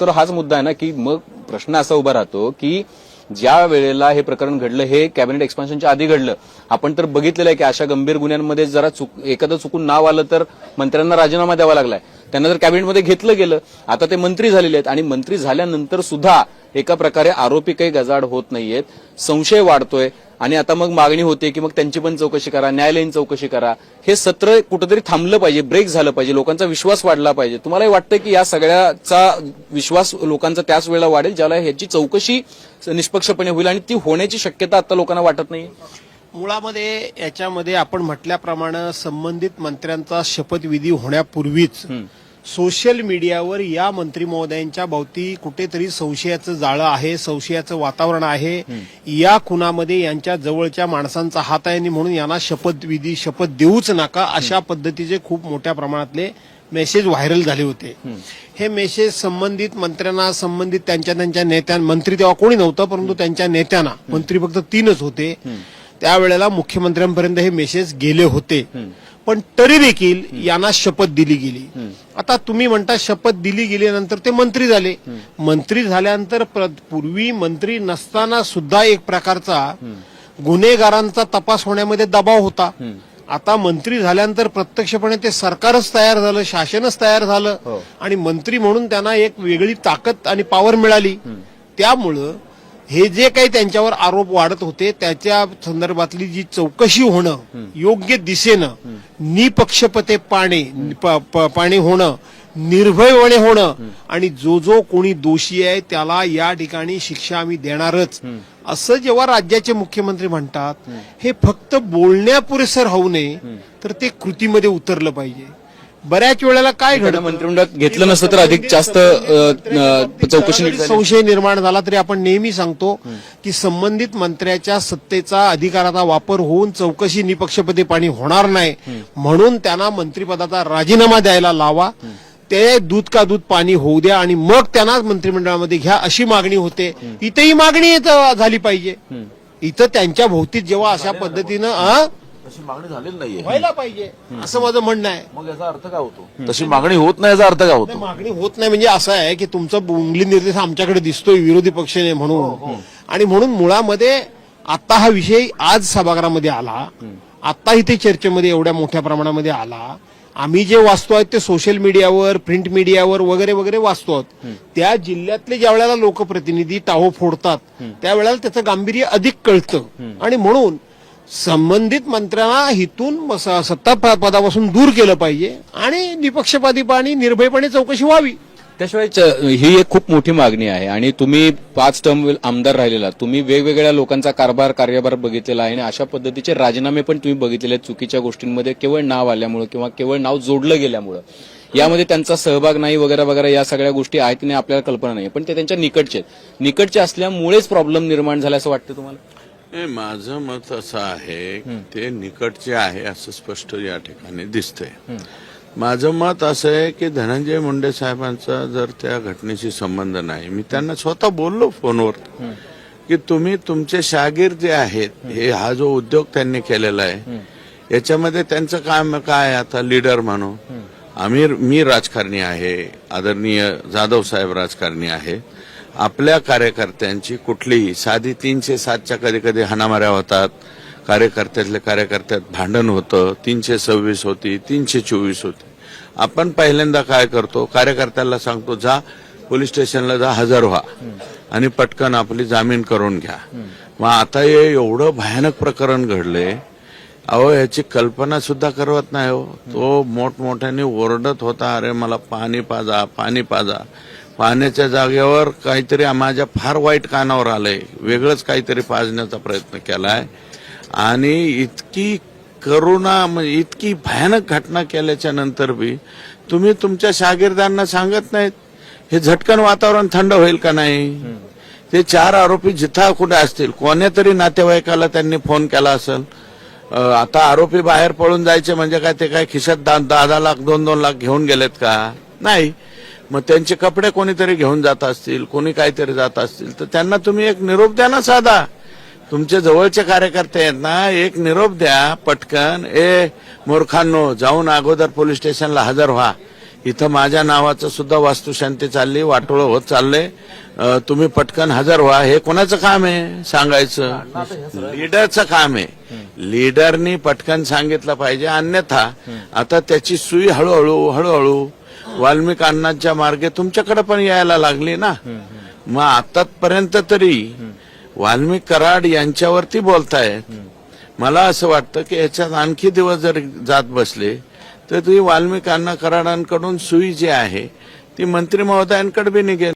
तर हाच मुद्दा आहे ना की मग प्रश्न असा उभा राहतो की ज्या वेळेला हे प्रकरण घडलं हे कॅबिनेट एक्सपान्शनच्या आधी घडलं आपण तर बघितलेलं आहे की अशा गंभीर गुन्ह्यांमध्ये जरा चुक एखादं चुकून नाव आलं तर मंत्र्यांना राजीनामा द्यावा लागलाय. त्यांना जर कॅबिनेटमध्ये घेतलं गेलं आता ते मंत्री झालेले आहेत आणि मंत्री झाल्यानंतर सुद्धा एका प्रकारे आरोपी काही गजाड होत नाहीयेत. संशय वाढतोय आणि आता मग मागणी होते की मग त्यांची पण चौकशी करा न्यायालयीन चौकशी करा. हे सत्र कुठेतरी थांबलं पाहिजे ब्रेक झालं पाहिजे लोकांचा विश्वास वाढला पाहिजे. तुम्हालाही वाटतं की या सगळ्याचा विश्वास लोकांचा त्याच वेळेला वाढेल ज्याला ह्याची चौकशी निष्पक्षपणे होईल आणि ती होण्याची शक्यता आता लोकांना वाटत नाही मुळामध्ये याच्यामध्ये आपण म्हटल्याप्रमाणे संबंधित मंत्र्यांचा शपथविधी होण्यापूर्वीच सोशल मीडियावर या मंत्री महोदयांच्या भोवती कुठेतरी संशयाचं जाळं आहे संशयाचं वातावरण आहे. या खुनामध्ये यांच्या जवळच्या माणसांचा हात आहे आणि म्हणून यांना शपथविधी शपथ देऊच नका अशा पद्धतीचे खूप मोठ्या प्रमाणातले मेसेज व्हायरल झाले होते. हे मेसेज संबंधित मंत्र्यांना संबंधित त्यांच्या त्यांच्या नेत्यां मंत्री तेव्हा कोणी नव्हतं परंतु त्यांच्या नेत्यांना मंत्री फक्त तीनच होते. त्यावेळेला मुख्यमंत्र्यांपर्यंत हे मेसेज गेले होते. पण तरी देखील यांना शपथ दिली गेली. आता तुम्ही म्हणता शपथ दिली गेल्यानंतर ते मंत्री झाले. मंत्री झाल्यानंतर प्र- पूर्वी मंत्री नसताना सुद्धा एक प्रकारचा गुन्हेगारांचा तपास होण्यामध्ये दबाव होता. आता मंत्री झाल्यानंतर प्रत्यक्षपणे ते सरकारच तयार झालं शासनच तयार झालं आणि मंत्री म्हणून त्यांना एक वेगळी ताकद आणि पॉवर मिळाली. त्यामुळं हे जे काही त्यांच्यावर आरोप वाढत होते त्याच्या संदर्भातली जी चौकशी होणं योग्य दिशेनं निपक्षपते पाणे पाणी होणं निर्भयपणे होणं आणि जो जो कोणी दोषी आहे त्याला या ठिकाणी शिक्षा आम्ही देणारच. असं जेव्हा राज्याचे मुख्यमंत्री म्हणतात हे फक्त बोलण्यापुरेसर राहू नये तर ते कृतीमध्ये उतरलं पाहिजे. बऱ्याच वेळेला काय घडतं? मंत्रिमंडळात घेतलं नसतं तर अधिक जास्त चौकशी. संशय निर्माण झाला तरी आपण नेहमी सांगतो की संबंधित मंत्र्याच्या सत्तेचा अधिकाराचा वापर होऊन चौकशी निपक्षपती पाणी होणार नाही. म्हणून त्यांना मंत्रिपदाचा राजीनामा द्यायला लावा. ते दूध का दूध पाणी होऊ द्या आणि मग त्यांना मंत्रिमंडळामध्ये घ्या अशी मागणी होते. इथेही मागणी झाली पाहिजे. इथं त्यांच्या भोवतीत जेव्हा अशा पद्धतीनं तशी मागणी झालेली नाहीये. व्हायला पाहिजे. असं माझं म्हणणं आहे. मग याचा अर्थ काय होतो? तशी मागणी होत नाही याचा अर्थ काय नाही, होतो मागणी होत नाही म्हणजे असं आहे की तुमचा उंगली निर्देश आमच्याकडे दिसतोय विरोधी पक्षाने म्हणून. आणि म्हणून मुळामध्ये आता हा विषय आज सभागृहामध्ये आला. आता इथे चर्चेमध्ये एवढ्या मोठ्या प्रमाणामध्ये आला. आम्ही जे वाचतो आहेत ते सोशल मीडियावर प्रिंट मीडियावर वगैरे वगैरे वाचतो आहोत. त्या जिल्ह्यातले ज्या वेळेला लोकप्रतिनिधी टाहो फोडतात त्यावेळेला त्याचं गांभीर्य अधिक कळतं. आणि म्हणून संबंधित मंत्र्यांना हितून स- सत्ता पदापासून दूर केलं पाहिजे आणि निपक्षपातीपणे निर्भयपणे चौकशी व्हावी. त्याशिवाय च- ही एक खूप मोठी मागणी आहे आणि तुम्ही पाच टर्म आमदार राहिलेला तुम्ही वेगवेगळ्या लोकांचा कारभार कार्यभार बघितलेला आहे आणि अशा पद्धतीचे राजीनामे पण तुम्ही बघितलेले आहेत चुकीच्या गोष्टींमध्ये केवळ नाव आल्यामुळं किंवा केवळ नाव जोडलं गेल्यामुळं. यामध्ये त्यांचा सहभाग नाही वगैरे वगैरे या सगळ्या गोष्टी आहेत की नाही आपल्याला कल्पना नाही पण ते त्यांच्या निकटचे आहेत. निकटचे असल्यामुळेच प्रॉब्लेम निर्माण झाला असं वाटतं तुम्हाला? माझं मत असं आहे ते निकटचे आहे असं स्पष्ट या ठिकाणी दिसतंय. माझं मत असं आहे की धनंजय मुंडे साहेबांचा जर त्या घटनेशी संबंध नाही मी त्यांना स्वतः बोललो फोनवर की तुम्ही तुमचे शागीर जे आहेत हे. हा जो उद्योग त्यांनी केलेला आहे याच्यामध्ये त्यांचं काम काय आता लीडर म्हणून? आम्ही मी राजकारणी आहे आदरणीय जाधव साहेब राजकारणी आहे. आपल्या कार्यकर्त्यांची कुठलीही साधी तीनशे सातच्या कधी कधी हाणामाऱ्या होतात कार्यकर्त्यातल्या कार्यकर्त्यात भांडण होतं तीनशे सव्वीस होती तीनशे चोवीस होती. आपण पहिल्यांदा काय करतो कार्यकर्त्याला सांगतो जा पोलीस स्टेशनला जा हजर व्हा आणि पटकन आपली जामीन करून घ्या. मग आता हे एवढं भयानक प्रकरण घडले अहो याची कल्पना सुद्धा करवत नाही हो. तो मोठमोठ्याने ओरडत होता अरे मला पाणी पाजा पाणी पाजा. पाहण्याच्या जागेवर काहीतरी माझ्या फार वाईट कानावर आलंय. वेगळंच काहीतरी पाजण्याचा प्रयत्न केलाय. आणि इतकी करुणा म्हणजे इतकी भयानक घटना केल्याच्यानंतर बी तुम्ही तुमच्या शागिर्दांना सांगत नाहीत हे झटकन वातावरण थंड होईल का नाही? ते चार आरोपी जिथं कुठे असतील? कोण्यातरी नातेवाईकाला त्यांनी फोन केला असेल. आता आरोपी बाहेर पळून जायचे म्हणजे काय ते काय खिशात दहा दहा लाख दोन दोन लाख घेऊन गेलेत का? नाही. मग त्यांचे कपडे कोणीतरी घेऊन जात असतील कोणी काहीतरी जात असतील तर त्यांना तुम्ही एक निरोप द्या ना साधा. तुमचे जवळचे कार्यकर्ते आहेत ना एक निरोप द्या पटकन. ए मूर्खांनो जाऊन अगोदर पोलीस स्टेशनला हजर व्हा. इथं माझ्या नावाचं सुद्धा वास्तुशांती चालली वाटोळं होत चाललंय. तुम्ही पटकन हजर व्हा. हे कोणाचं काम आहे सांगायचं? लीडरचं काम आहे. लीडरनी पटकन सांगितलं पाहिजे अन्यथा आता त्याची सुई हळूहळू हळूहळू वाल्मिक अण्णांच्या मार्गे तुमच्याकडे पण यायला लागली ना. मग आतापर्यंत तरी वाल्मिक कराड यांच्यावरती बोलतायत मला असं वाटतं की याच्यात आणखी दिवस जर जात बसले तर ती वाल्मिक अण्णा कराडांकडून सुई जी आहे ती मंत्री महोदयांकडे बी निघेल.